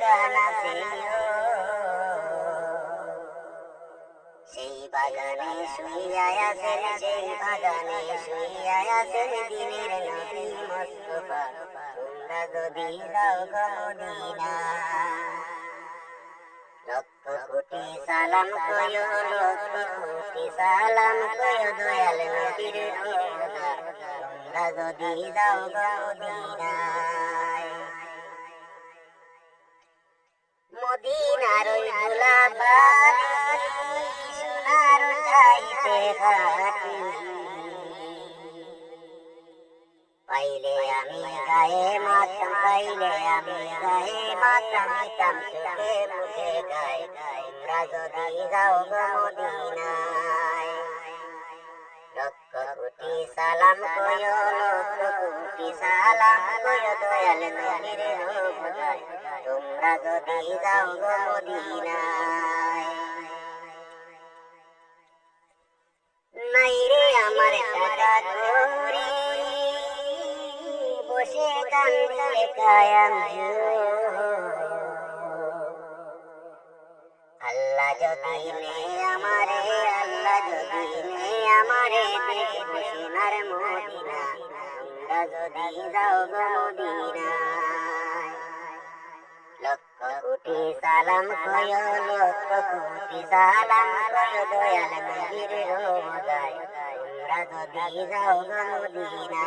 বাগান সেই বাগানে শুইয়া সেই বাগানে শুইয়া আছেন দিনের নবী মুস্তফা তোমরা যদি কোটি সালাম কয় সালাম কয় দয়াল পাইলে আমি গায়ে মাতাম পাইলে আমি গায়ে মাতাম মিতাম চোখে মুখে গায়ে। তোমরা যদি যাও গো মদিনায়, লক্ষ কোটি সালাম কয় লক্ষ কোটি সালাম কয় দয়াল নবীর রোজায় তোমরা যদি যাও গো কান্দে কায়াম আল্লাহ যদি নে আমারে আল্লাহ যদি নে আমারে দেখব সোনার মদিনা তোমরা যদি যাও গো মদিনায় লক্ষ কোটি সালাম কয় লক্ষ কোটি সালাম কয় দয়াল নবীর রোজায় তোমরা যদি যাও গো তোমরা